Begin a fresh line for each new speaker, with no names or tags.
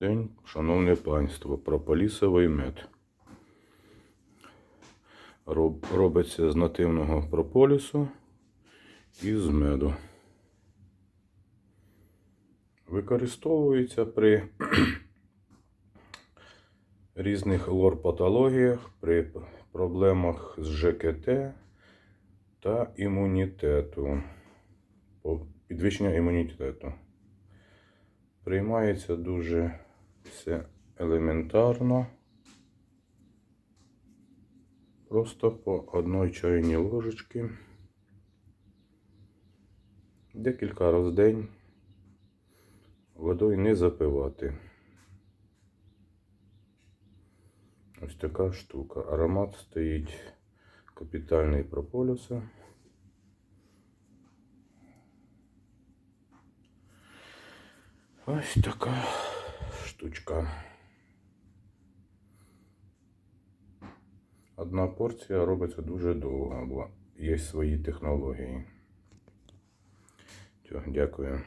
День, шановне панство, прополісовий мед. Роб- Робиться з нативного прополісу і з меду. Використовується при різних лор-патологіях, при проблемах з ЖКТ та імунітету. Підвищення імунітету. Приймається дуже все елементарно. Просто по одній чайній ложечці. Декілька разів в день водою не запивати. Ось така штука. Аромат стоїть капітальний прополіса. Ось така штучка. Одна порція робиться дуже довго, бо є свої технології. Дякую.